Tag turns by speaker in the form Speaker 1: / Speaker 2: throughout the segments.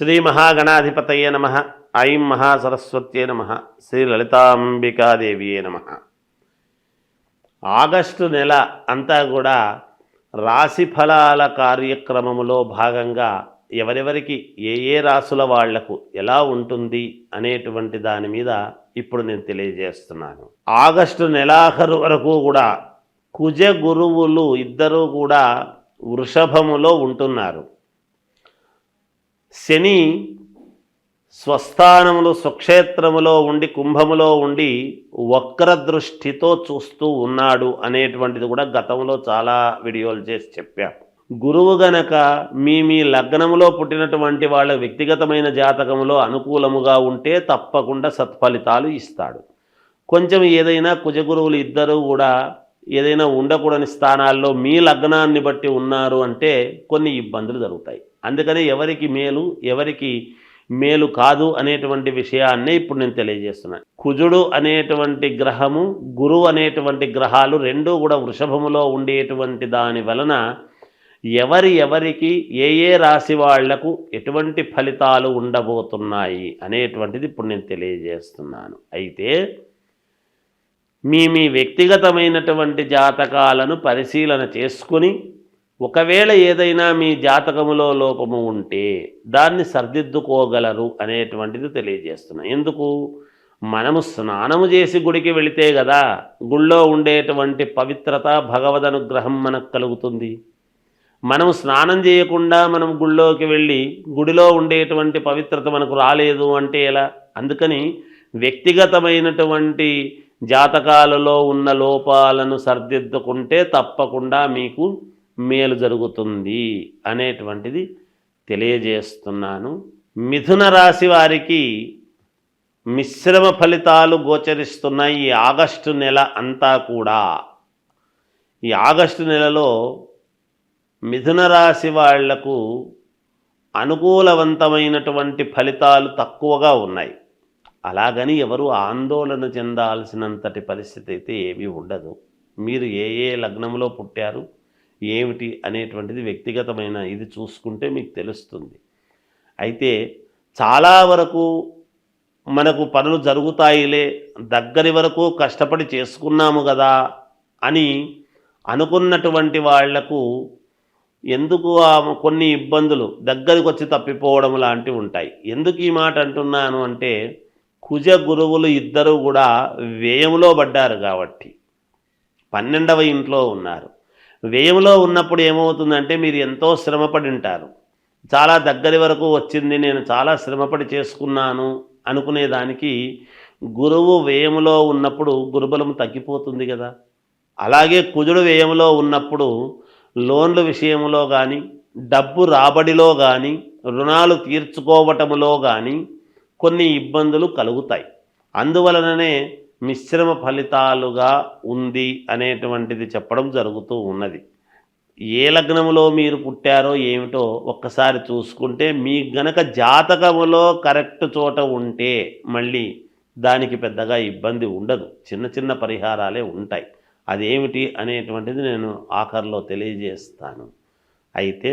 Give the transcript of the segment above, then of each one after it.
Speaker 1: శ్రీ మహాగణాధిపతయే నమ ఐం మహాసరస్వత్యే నమ శ్రీ లలితాంబికాదేవియే నమ. ఆగస్టు నెల అంతా కూడా రాశి ఫలాల కార్యక్రమములో భాగంగా ఎవరెవరికి ఏ ఏ రాసుల వాళ్ళకు ఎలా ఉంటుంది అనేటువంటి దాని మీద ఇప్పుడు నేను తెలియజేస్తున్నాను. ఆగస్టు నెలాఖరు వరకు కూడా కుజ గురువులు ఇద్దరూ కూడా వృషభములో ఉంటున్నారు. శని స్వస్థానములు స్వక్షేత్రములో ఉండి కుంభములో ఉండి వక్ర దృష్టితో చూస్తూ ఉన్నాడు అనేటువంటిది కూడా గతంలో చాలా వీడియోలు చేసి చెప్పాం. గురువు గనక మీ మీ లగ్నములో పుట్టినటువంటి వాళ్ళ వ్యక్తిగతమైన జాతకములో అనుకూలముగా ఉంటే తప్పకుండా సత్ఫలితాలు ఇస్తాడు. కొంచెం ఏదైనా కుజగురువులు ఇద్దరు కూడా ఏదైనా ఉండకూడని స్థానాల్లో మీ లగ్నాన్ని బట్టి ఉన్నారు అంటే కొన్ని ఇబ్బందులు జరుగుతాయి. అందుకనే ఎవరికి మేలు ఎవరికి మేలు కాదు అనేటువంటి విషయాన్నే ఇప్పుడు నేను తెలియజేస్తున్నాను కుజుడు అనేటువంటి గ్రహము గురువు అనేటువంటి గ్రహాలు రెండూ కూడా వృషభములో ఉండేటువంటి దాని వలన ఎవరి ఎవరికి ఏ ఏ రాశి వాళ్ళకు ఎటువంటి ఫలితాలు ఉండబోతున్నాయి అనేటువంటిది ఇప్పుడు నేను తెలియజేస్తున్నాను. అయితే మీ మీ వ్యక్తిగతమైనటువంటి జాతకాలను పరిశీలన చేసుకుని ఒకవేళ ఏదైనా మీ జాతకములో లోపము ఉంటే దాన్ని సర్దిద్దుకోగలరు అనేటువంటిది తెలియజేస్తున్నాం. ఎందుకు? మనము స్నానము చేసి గుడికి వెళితే కదా గుళ్ళో ఉండేటువంటి పవిత్రత భగవద్ అనుగ్రహం మనకు కలుగుతుంది. మనం స్నానం చేయకుండా మనం గుళ్ళోకి వెళ్ళి గుడిలో ఉండేటువంటి పవిత్రత మనకు రాలేదు అంటే ఎలా? అందుకని వ్యక్తిగతమైనటువంటి జాతకాలలో ఉన్న లోపాలను సర్దిద్దుకుంటే తప్పకుండా మీకు మేలు జరుగుతుంది అనేటువంటిది తెలియజేస్తున్నాను. మిథున రాశి వారికి మిశ్రమ ఫలితాలు గోచరిస్తున్నాయి ఈ ఆగస్టు నెల అంతా కూడా. ఈ ఆగస్టు నెలలో మిథున రాశి వాళ్ళకు అనుకూలవంతమైనటువంటి ఫలితాలు తక్కువగా ఉన్నాయి. అలాగని ఎవరు ఆందోళన చెందాల్సినంతటి పరిస్థితి అయితే ఏమీ ఉండదు. మీరు ఏ ఏ లగ్నంలో పుట్టారు? ఏమిటి అనేటువంటిది వ్యక్తిగతమైన ఇది చూసుకుంటే మీకు తెలుస్తుంది. అయితే చాలా వరకు మనకు పనులు జరుగుతాయిలే దగ్గరి వరకు కష్టపడి చేసుకున్నాము కదా అని అనుకున్నటువంటి వాళ్ళకు ఎందుకు ఆ కొన్ని ఇబ్బందులు దగ్గరికి వచ్చి తప్పిపోవడం లాంటివి ఉంటాయి. ఎందుకు ఈ మాట అంటున్నాను అంటే కుజ గురువులు ఇద్దరు కూడా వ్యయంలో పడ్డారు కాబట్టి. పన్నెండవ ఇంట్లో ఉన్నారు. వ్యయంలో ఉన్నప్పుడు ఏమవుతుందంటే మీరు ఎంతో శ్రమపడి ఉంటారు. చాలా దగ్గరి వరకు వచ్చింది నేను చాలా శ్రమపడి చేసుకున్నాను అనుకునేదానికి గురువు వ్యయంలో ఉన్నప్పుడు గురుబలం తగ్గిపోతుంది కదా. అలాగే కుజుడు వ్యయంలో ఉన్నప్పుడు లోన్ల విషయంలో కానీ డబ్బు రాబడిలో కానీ రుణాలు తీర్చుకోవటములో కానీ కొన్ని ఇబ్బందులు కలుగుతాయి. అందువలననే మిశ్రమ ఫలితాలుగా ఉంది అనేటువంటిది చెప్పడం జరుగుతూ ఉన్నది. ఏ లగ్నములో మీరు పుట్టారో ఏమిటో ఒక్కసారి చూసుకుంటే మీ గనక జాతకములో కరెక్ట్ చోట ఉంటే మళ్ళీ దానికి పెద్దగా ఇబ్బంది ఉండదు. చిన్న చిన్న పరిహారాలే ఉంటాయి. అదేమిటి అనేటువంటిది నేను ఆఖరిలో తెలియజేస్తాను. అయితే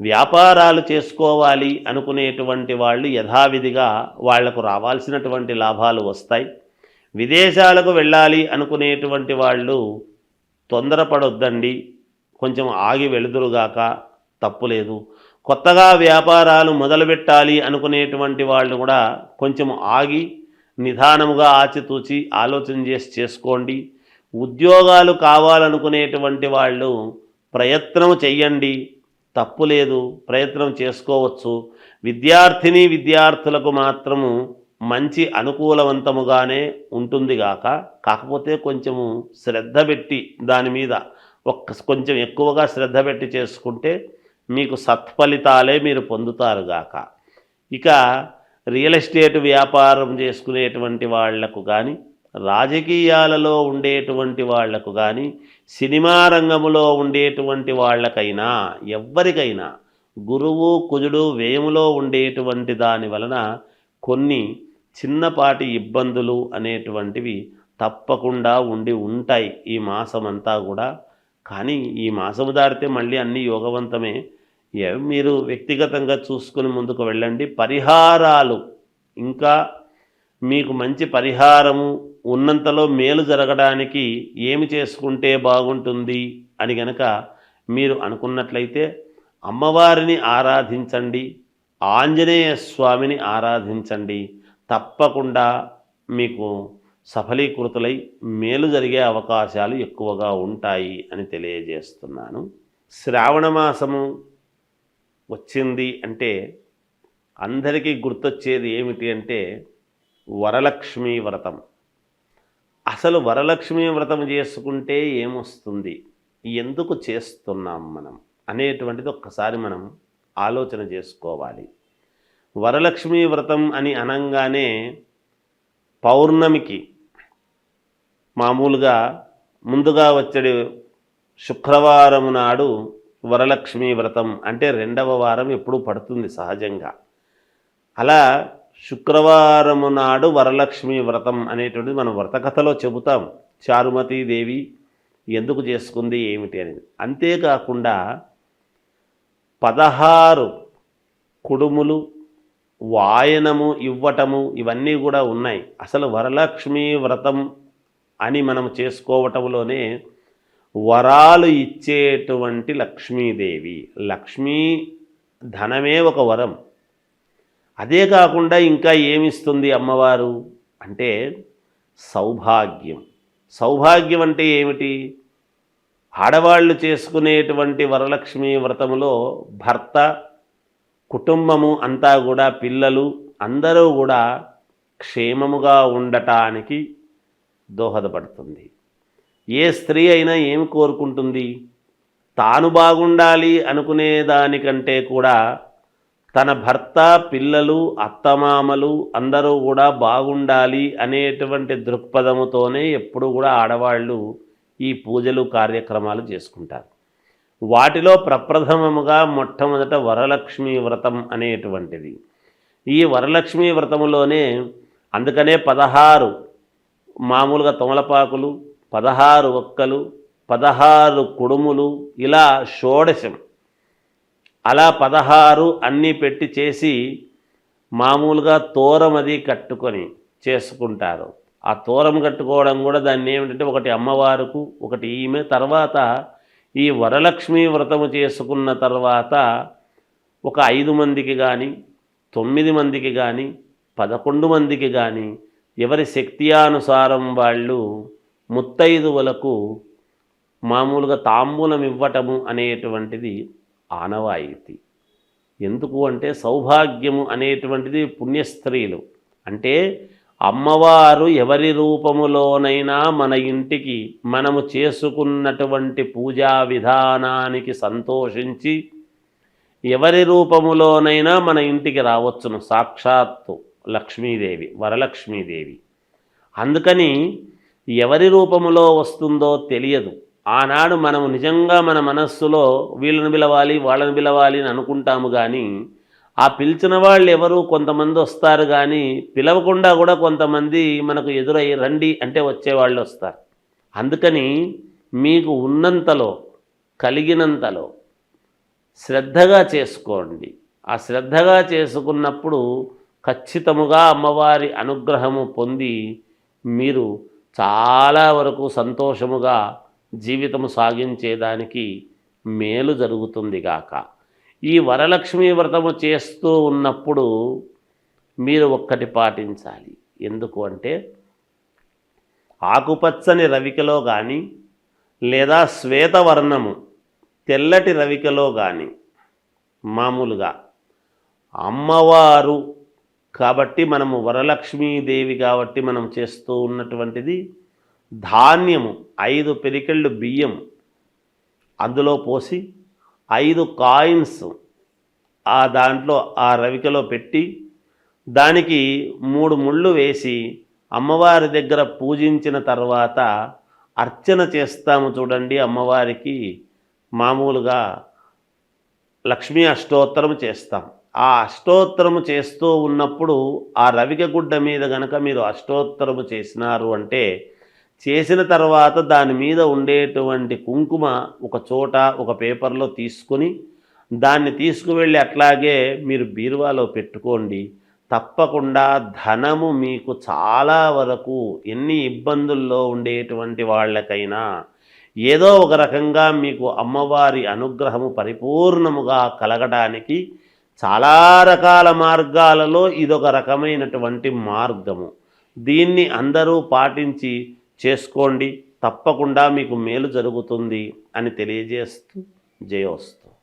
Speaker 1: వ్యాపారాలు చేసుకోవాలి అనుకునేటువంటి వాళ్ళు యథావిధిగా వాళ్ళకు రావాల్సినటువంటి లాభాలు వస్తాయి. విదేశాలకు వెళ్ళాలి అనుకునేటువంటి వాళ్ళు తొందరపడొద్దండి. కొంచెం ఆగి వెళుదురుగాక తప్పులేదు. కొత్తగా వ్యాపారాలు మొదలుపెట్టాలి అనుకునేటువంటి వాళ్ళు కూడా కొంచెం ఆగి నిదానముగా ఆచితూచి ఆలోచన చేసి చేసుకోండి. ఉద్యోగాలు కావాలనుకునేటువంటి వాళ్ళు ప్రయత్నం చెయ్యండి. తప్పు లేదు ప్రయత్నం చేసుకోవచ్చు. విద్యార్థిని విద్యార్థులకు మాత్రము మంచి అనుకూలవంతముగానే ఉంటుంది గాక కాకపోతే కొంచెము శ్రద్ధ పెట్టి దాని మీద ఒక్క కొంచెం ఎక్కువగా శ్రద్ధ పెట్టి చేసుకుంటే మీకు సత్ఫలితాలే మీరు పొందుతారు గాక. ఇక రియల్ ఎస్టేట్ వ్యాపారం చేసుకునేటువంటి వాళ్ళకు కానీ రాజకీయాలలో ఉండేటువంటి వాళ్ళకు కానీ సినిమా రంగములో ఉండేటువంటి వాళ్ళకైనా ఎవ్వరికైనా గురువు కుజుడు వ్యయములో ఉండేటువంటి దాని వలన కొన్ని చిన్నపాటి ఇబ్బందులు అనేటువంటివి తప్పకుండా ఉండి ఉంటాయి ఈ మాసమంతా కూడా. కానీ ఈ మాసము దాటితే మళ్ళీ అన్ని యోగవంతమే. మీరు వ్యక్తిగతంగా చూసుకుని ముందుకు వెళ్ళండి. పరిహారాలు ఇంకా మీకు మంచి పరిహారము ఉన్నంతలో మేలు జరగడానికి ఏమి చేసుకుంటే బాగుంటుంది అని గనక మీరు అనుకున్నట్లయితే అమ్మవారిని ఆరాధించండి. ఆంజనేయ స్వామిని ఆరాధించండి. తప్పకుండా మీకు సఫలీకృతులై మేలు జరిగే అవకాశాలు ఎక్కువగా ఉంటాయి అని తెలియజేస్తున్నాను. శ్రావణ మాసము వచ్చింది అంటే అందరికీ గుర్తొచ్చేది ఏమిటి అంటే వరలక్ష్మీ వ్రతం. అసలు వరలక్ష్మీ వ్రతం చేసుకుంటే ఏమొస్తుంది? ఎందుకు చేస్తున్నాం మనం? అనేటువంటిది ఒక్కసారి మనం ఆలోచన చేసుకోవాలి. వరలక్ష్మీ వ్రతం అని అనంగానే పౌర్ణమికి మామూలుగా ముందుగా వచ్చే శుక్రవారం నాడు వరలక్ష్మీ వ్రతం అంటే రెండవ వారం ఎప్పుడు పడుతుంది సహజంగా. అలా శుక్రవారము నాడు వరలక్ష్మి వ్రతం అనేటువంటిది మనం వ్రతకథలో చెబుతాం. చారుమతి దేవి ఎందుకు చేసుకుంది ఏమిటి అనేది. అంతేకాకుండా పదహారు కుడుములు వాయనము ఇవ్వటము ఇవన్నీ కూడా ఉన్నాయి. అసలు వరలక్ష్మి వ్రతం అని మనం చేసుకోవటంలోనే వరాలు ఇచ్చేటువంటి లక్ష్మీదేవి. లక్ష్మీ ధనమే ఒక వరం. అదే కాకుండా ఇంకా ఏమిస్తుంది అమ్మవారు? అంటే సౌభాగ్యం. సౌభాగ్యం అంటే ఏమిటి? ఆడవాళ్ళు చేసుకునేటువంటి వరలక్ష్మి వ్రతములో భర్త కుటుంబము అంతా కూడా పిల్లలు అందరూ కూడా క్షేమముగా ఉండటానికి దోహదపడుతుంది. ఏ స్త్రీ అయినా ఏమి కోరుకుంటుంది? తాను బాగుండాలి అనుకునే దానికంటే కూడా తన భర్త పిల్లలు అత్తమామలు అందరూ కూడా బాగుండాలి అనేటువంటి దృక్పథముతోనే ఎప్పుడు కూడా ఆడవాళ్ళు ఈ పూజలు కార్యక్రమాలు చేసుకుంటారు. వాటిలో ప్రప్రథమముగా మొట్టమొదట వరలక్ష్మి వ్రతం అనేటువంటిది. ఈ వరలక్ష్మి వ్రతములోనే అందుకనే పదహారు మామూలుగా తమలపాకులు పదహారు ఒక్కలు పదహారు కుడుములు ఇలా షోడశం. అలా పదహారు అన్నీ పెట్టి చేసి మామూలుగా తోరం అది కట్టుకొని చేసుకుంటారు. ఆ తోరం కట్టుకోవడం కూడా దాన్ని ఏమిటంటే ఒకటి అమ్మవారుకు ఒకటి ఈమె తర్వాత ఈ వరలక్ష్మి వ్రతము చేసుకున్న తర్వాత ఒక ఐదు మందికి కానీ తొమ్మిది మందికి కానీ పదకొండు మందికి కానీ ఎవరి శక్తియానుసారం వాళ్ళు ముత్తైదువులకు మామూలుగా తాంబూలం ఇవ్వటము అనేటువంటిది ఆనవాయితీ. ఎందుకు అంటే సౌభాగ్యము అనేటువంటిది పుణ్యస్త్రీలు. అంటే అమ్మవారు ఎవరి రూపములోనైనా మన ఇంటికి మనము చేసుకున్నటువంటి పూజా విధానానికి సంతోషించి ఎవరి రూపములోనైనా మన ఇంటికి రావచ్చును. సాక్షాత్తు లక్ష్మీదేవి వరలక్ష్మీదేవి. అందుకని ఎవరి రూపములో వస్తుందో తెలియదు. ఆనాడు మనము నిజంగా మన మనస్సులో వీళ్ళని పిలవాలి వాళ్ళని పిలవాలి అని అనుకుంటాము కానీ ఆ పిలిచిన వాళ్ళు ఎవరు? కొంతమంది వస్తారు కానీ పిలవకుండా కూడా కొంతమంది మనకు ఎదురై రండి అంటే వచ్చేవాళ్ళు వస్తారు. అందుకని మీకు ఉన్నంతలో కలిగినంతలో శ్రద్ధగా చేసుకోండి. ఆ శ్రద్ధగా చేసుకున్నప్పుడు ఖచ్చితముగా అమ్మవారి అనుగ్రహము పొంది మీరు చాలా వరకు సంతోషముగా జీవితము సాగించేదానికి మేలు జరుగుతుంది గాక. ఈ వరలక్ష్మి వ్రతము చేస్తూ ఉన్నప్పుడు మీరు ఒక్కటి పాటించాలి. ఎందుకు అంటే ఆకుపచ్చని రవికలో కానీ లేదా శ్వేతవర్ణము తెల్లటి రవికలో కానీ మామూలుగా అమ్మవారు కాబట్టి మనము వరలక్ష్మీదేవి కాబట్టి మనం చేస్తూ ఉన్నటువంటిది ధాన్యము ఐదు పెరికెళ్ళు బియ్యం అందులో పోసి ఐదు కాయిన్స్ ఆ దాంట్లో ఆ రవికలో పెట్టి దానికి మూడు ముళ్ళు వేసి అమ్మవారి దగ్గర పూజించిన తర్వాత అర్చన చేస్తాము చూడండి అమ్మవారికి మామూలుగా లక్ష్మీ అష్టోత్తరం చేస్తాం. ఆ అష్టోత్తరము చేస్తూ ఉన్నప్పుడు ఆ రవిక గుడ్డ మీద గనక మీరు అష్టోత్తరము చేసినారు అంటే చేసిన తర్వాత దాని మీద ఉండేటువంటి కుంకుమ ఒక చోట ఒక పేపర్లో తీసుకొని దాన్ని తీసుకువెళ్ళి అట్లాగే మీరు బీరువాలో పెట్టుకోండి. తప్పకుండా ధనము మీకు చాలా వరకు ఎన్ని ఇబ్బందుల్లో ఉండేటువంటి వాళ్ళకైనా ఏదో ఒక రకంగా మీకు అమ్మవారి అనుగ్రహము పరిపూర్ణముగా కలగడానికి చాలా రకాల మార్గాలలో ఇదొక రకమైనటువంటి మార్గము. దీన్ని అందరూ పాటించి చేసుకోండి తప్పకుండా మీకు మేలు జరుగుతుంది అని తెలియజేస్తూ జయోస్తు.